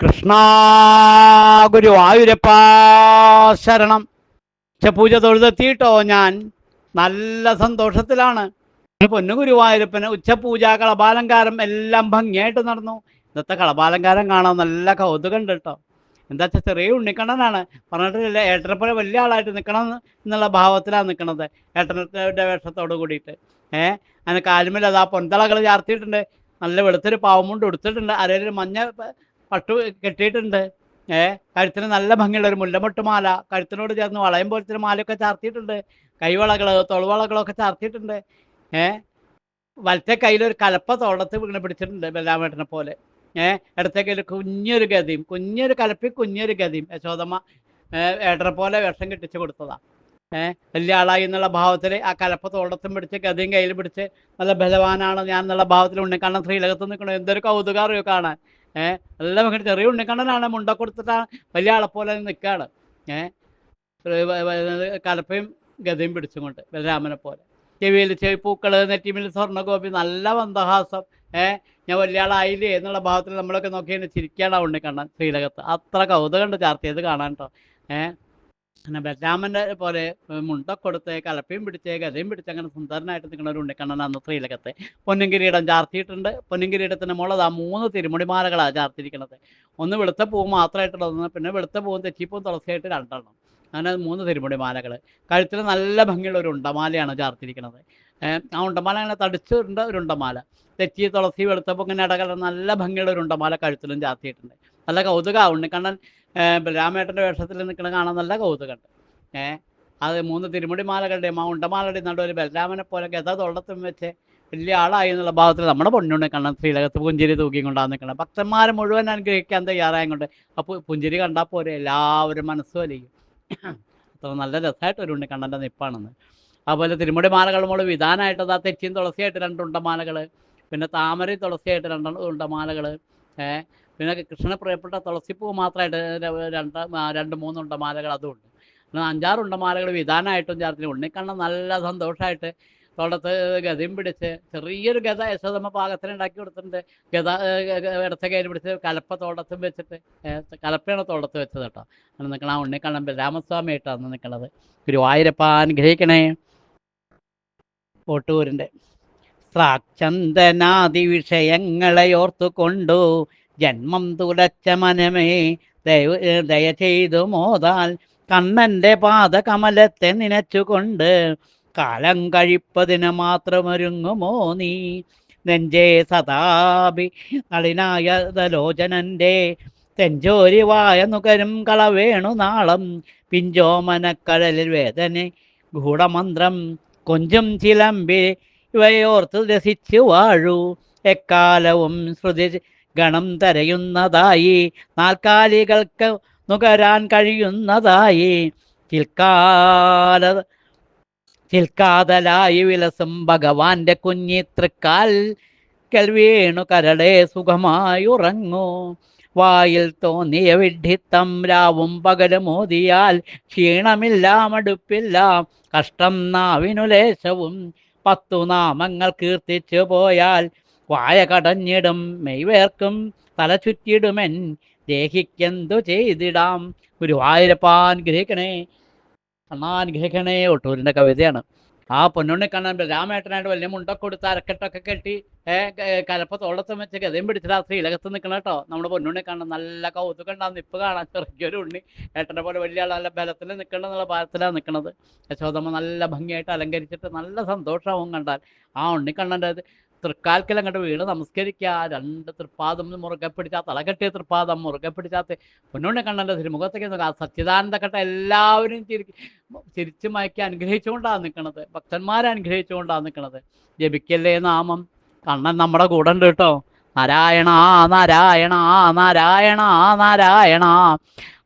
കൃഷ്ണ ഗുരുവായൂരപ്പ ശരണം. പൂജ തൊഴുതെത്തിയിട്ടോ ഞാൻ? നല്ല സന്തോഷത്തിലാണ്. പൊന്നു ഗുരുവായൂരപ്പന് ഉച്ചപൂജ കളഭാലങ്കാരം എല്ലാം ഭംഗിയായിട്ട് നടന്നു. ഇന്നത്തെ കളഭാലങ്കാരം കാണാൻ നല്ല കൗതുകമുണ്ട് കേട്ടോ. എന്താ വെച്ചാൽ ചെറിയ ഉണ്ണിക്കണ്ണനാണ്. പറഞ്ഞിട്ടില്ല ഏട്ടനെപ്പോലെ വലിയ ആളായിട്ട് നിൽക്കണം എന്നുള്ള ഭാവത്തിലാണ് നിൽക്കണത് ഏട്ടനത്തെ വേഷത്തോട് കൂടിയിട്ട്. ഏഹ് അതിന് കാലുമില്ല അതാ പൊന്തളകൾ ചാർത്തിയിട്ടുണ്ട്. നല്ല വെളുത്തൊരു പാവം കൊണ്ട് ഉടുത്തിട്ടുണ്ട്. അരയിലൊരു മഞ്ഞ പട്ടു കെട്ടിയിട്ടുണ്ട്. ഏഹ് കഴുത്തിന് നല്ല ഭംഗിയുള്ള ഒരു മുല്ലമൊട്ടുമാല കഴുത്തിനോട് ചേർന്ന് വളയം പോലത്തെ മാലയൊക്കെ ചാർത്തിയിട്ടുണ്ട്. കൈവളകൾ തൊളുവളകളൊക്കെ ചാർത്തിയിട്ടുണ്ട്. ഏഹ് വലത്തെ കയ്യിലൊരു കലപ്പ തോളത്ത് വീണ് പിടിച്ചിട്ടുണ്ട് ബലാമേട്ടനെ പോലെ. ഏഹ് ഇടത്തെ കയ്യിൽ കുഞ്ഞൊരു ഗതിയും കുഞ്ഞൊരു കലപ്പി കുഞ്ഞൊരു ഗതിയും. യശോദമ്മ ഏട്ടനെ പോലെ വേഷം കെട്ടിച്ചു കൊടുത്തതാ. ഏഹ് വലിയ ആളായി എന്നുള്ള ഭാവത്തിൽ ആ കലപ്പ തോളത്തും പിടിച്ച് ഗതിയും കയ്യിൽ പിടിച്ച് നല്ല ബലവാനാണ് ഞാൻ എന്നുള്ള ഭാവത്തിൽ ഉണ്ണിക്കണ്ണൻ ശ്രീലകത്ത് നിൽക്കണം എന്തൊരു കൗതുകം അറിയോ കാണാൻ. ഏഹ് നല്ല മകൻ ചെറിയ ഉണ്ണിക്കണ്ണനാണ് മുണ്ട കൊടുത്തിട്ടാണ് വലിയ ആളെ പോലെ നിൽക്കുകയാണ് ഏഹ് കലപ്പയും ഗതയും പിടിച്ചുകൊണ്ട് ബലരാമനെ പോലെ. ചെവിയിൽ ചെവി പൂക്കൾ നെറ്റിമിൽ സ്വർണഗോപി നല്ല മന്ദഹാസം. ഏഹ് ഞാൻ വലിയ ആളായില്ലേ എന്നുള്ള ഭാവത്തിൽ നമ്മളൊക്കെ നോക്കി ചിരിക്കുകയാണ് ഉണ്ണിക്കണ്ണൻ ശ്രീലകത്ത്. അത്ര കൗതുകമുണ്ട് ചാർത്തിയത് കാണാൻ കേട്ടോ ഏഹ് പിന്നെ ബലരാമന്റെ പോലെ മുണ്ട കൊടുത്ത് കലപ്പയും പിടിച്ച് ഗതയും പിടിച്ച് അങ്ങനെ സുന്ദരനായിട്ട് നിൽക്കുന്ന ഉണ്ണിക്കണ്ണൻ ഉണ്ണിക്കണ്ണനാണ് ശ്രീലകത്തെ പൊന്നും കിരീടം ചാർത്തിയിട്ടുണ്ട്. പൊന്നും കിരീടത്തിന് മുകളിൽ ആ മൂന്ന് തിരുമുടിമാലകളാണ് ചാർത്തിയിരിക്കുന്നത്. ഒന്ന് വെളുത്ത പൂ മാത്രമായിട്ടുള്ളത് പിന്നെ വെളുത്ത പൂവും തെച്ചിപ്പൂവും തുളസിയായിട്ട് രണ്ടെണ്ണം. അങ്ങനെ മൂന്ന് തിരുമുടിമാലകൾ കഴുത്തിൽ നല്ല ഭംഗിയുള്ള ഒരു ഉണ്ടമാലയാണ് ചാർത്തിരിക്കുന്നത് ആ ഉണ്ടമാല അങ്ങനെ തടിച്ചിട്ടുണ്ട് ഒരു ഉണ്ടമാല. തെച്ചി തുളസി വെളുത്തപ്പോൾ ഇങ്ങനെ ഇടകല നല്ല ഭംഗിയുള്ള ഒരു ഉണ്ടമാല കഴുത്തിലും ചാർത്തിയിട്ടുണ്ട്. നല്ല കൗതുകമാണ് ഉണ്ണിക്കണ്ണൻ രാമേട്ടന്റെ വേഷത്തിൽ നിൽക്കുന്ന കാണാൻ നല്ല കൗതുകമുണ്ട്. ഏഹ് അത് മൂന്ന് തിരുമുടിമാലകളുടെയും ആ ഉണ്ടമാലയുടെ നടുവിൽ ബലരാമനെ പോലെ ഗത തൊള്ളത്തും വെച്ച് വലിയ ആളായി എന്നുള്ള ഭാഗത്തിൽ നമ്മുടെ പൊന്നുണ്ണി കണ്ണൻ ശ്രീലകത്ത് പുഞ്ചിരി തൂക്കി കൊണ്ടാണ് നിൽക്കണം. ഭക്തന്മാരെ മുഴുവൻ അനുഗ്രഹിക്കാൻ തയ്യാറായും അപ്പോൾ പുഞ്ചിരി കണ്ടാൽ പോരെ എല്ലാവരും മനസ്സും അലിയും. അത്ര നല്ല രസമായിട്ട് ഒരു ഉണ്ണിക്കണ്ണന്റെ നിപ്പാണെന്ന്. അതുപോലെ തിരുമുടി മാലകൾ നമ്മൾ വിധാനമായിട്ട് അതാ തെച്ചിയും തുളസിയായിട്ട് രണ്ട് ഉണ്ടമാലകൾ പിന്നെ താമര തുളസിയായിട്ട് രണ്ട് ഉണ്ടമാലകൾ പിന്നെ കൃഷ്ണന് പ്രിയപ്പെട്ട തുളസിപ്പൂ മാത്രമായിട്ട് രണ്ട് രണ്ട് മൂന്നുണ്ട മാലകൾ അതുമുണ്ട് പിന്നെ മാലകൾ വിധാനമായിട്ടും ചേർത്തിന് ഉണ്ണിക്കണ്ണൻ നല്ല സന്തോഷമായിട്ട് തോട്ടത്ത് ഗതയും പിടിച്ച് ചെറിയൊരു ഗത യശോദമ്മ പാകത്തിന് ഉണ്ടാക്കി കൊടുത്തിട്ടുണ്ട്. ഗത ഇടത്ത കയ്യിൽ പിടിച്ച് കലപ്പ തോട്ടത്തും വെച്ചിട്ട് കലപ്പയാണ് തോട്ടത്ത് വെച്ചത് കേട്ടോ. അങ്ങനെ നിൽക്കണ ആ ഉണ്ണിക്കണ്ണൻ രാമസ്വാമിയായിട്ടാണ് നിൽക്കുന്നത് ഗുരുവായൂരപ്പ അനുഗ്രഹിക്കണേ. ഓട്ടൂരിന്റെ സ്രാക്ചന്ദനാദി വിഷയങ്ങളെ ഓർത്തുകൊണ്ടു ജന്മം തുലച്ച മനമേ ദയ ചെയ്തു മോതാൽ കണ്ണന്റെ പാദകമലത്തെ നനച്ചുകൊണ്ട് കാലം കഴിപ്പതിന് മാത്രമൊരുങ്ങുമോ നീ? നെഞ്ചേ സദാപി നളിനായ ദലോചനന്റെ തെഞ്ചോരിവായ നുകരും കളവേണു നാളം പിഞ്ചോമനക്കടലിൽ വേദന ഗൂഢമന്ത്രം കൊഞ്ചും ചിലമ്പി ഇവയോർത്ത് രസിച്ചു വാഴൂ. എക്കാലവും ശ്രുതി ഗണം തരയുന്നതായി. നാൽക്കാലികൾക്ക് നുകരാൻ കഴിയുന്നതായി. ചിൽക്കാതലായി വിലസും ഭഗവാന്റെ കുഞ്ഞിത്തൃക്കാൽ വീണു കരളെ സുഖമായി ഉറങ്ങൂ വായിൽ തോന്നിയ വിഡ്ഢിത്തം രാവും പകലും മോദിയാൽ ക്ഷീണമില്ല മടുപ്പില്ല. കഷ്ടം നാവിനു ലേശവും പത്തു നാമങ്ങൾ കീർത്തിച്ചു പോയാൽ വായ കടഞ്ഞിടും മെയ്വേർക്കും തല ചുറ്റിടുമെൻ. ദേഹിക്കെന്തു ചെയ്തിടാം? ഗുരുവായൂരപ്പാൻ ഗ്രഹിക്കണേ. കണ്ണാൻ ഗ്രഹിക്കണേ. ഒട്ടൂരിന്റെ കവിതയാണ്. ആ പൊന്നുണ്ണി കണ്ണൻ രാമേട്ടനായിട്ട് വലിയ മുണ്ടൊക്കെ കൊടുത്ത് അരക്കെട്ടൊക്കെ കെട്ടി കലപ്പ തോളത്തും വെച്ച് ഗതയും പിടിച്ചിട്ട് ആ ശ്രീലകത്ത് നിൽക്കണം കേട്ടോ. നമ്മുടെ പൊന്നുണ്ണി കണ്ണൻ നല്ല കൗതുകം ഉണ്ടാകുന്നു ഇപ്പം കാണാൻ ചെറിയൊരു ഉണ്ണി. ഏട്ടനെ പോലെ വലിയ ആൾ നല്ല ബലത്തിൽ നിൽക്കണം എന്നുള്ള ഭാരത്തിലാണ് നിൽക്കുന്നത് യശോദമ്മ നല്ല ഭംഗിയായിട്ട് അലങ്കരിച്ചിട്ട് നല്ല സന്തോഷമാവും കണ്ടാൽ. ആ ഉണ്ണിക്കണ്ണന്റെ തൃക്കാൽക്കൽ അങ്ങോട്ട് വീണ് നമസ്കരിക്കുക രണ്ട് തൃപ്പാദം മുറുകെ പിടിച്ചാൽ തലകെട്ടിയ തൃപ്പാദം മുറുകെ പിടിച്ചാത്ത പൊന്നോണ്ണി കണ്ണന്റെ തിരുമുഖത്തേക്ക് ആ സച്ചിദാനന്ദ കട്ട എല്ലാവരും ചിരി ചിരിച്ചു മയക്കി അനുഗ്രഹിച്ചുകൊണ്ടാണ് നിൽക്കുന്നത് ഭക്തന്മാരെ അനുഗ്രഹിച്ചുകൊണ്ടാണ് നിൽക്കുന്നത് ജപിക്കല്ലേ നാമം? കണ്ണൻ നമ്മുടെ കൂടെ ഉണ്ട് കേട്ടോ. നാരായണ നാരായണ നാരായണ നാരായണ.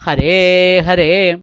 ഹരേ ഹരേ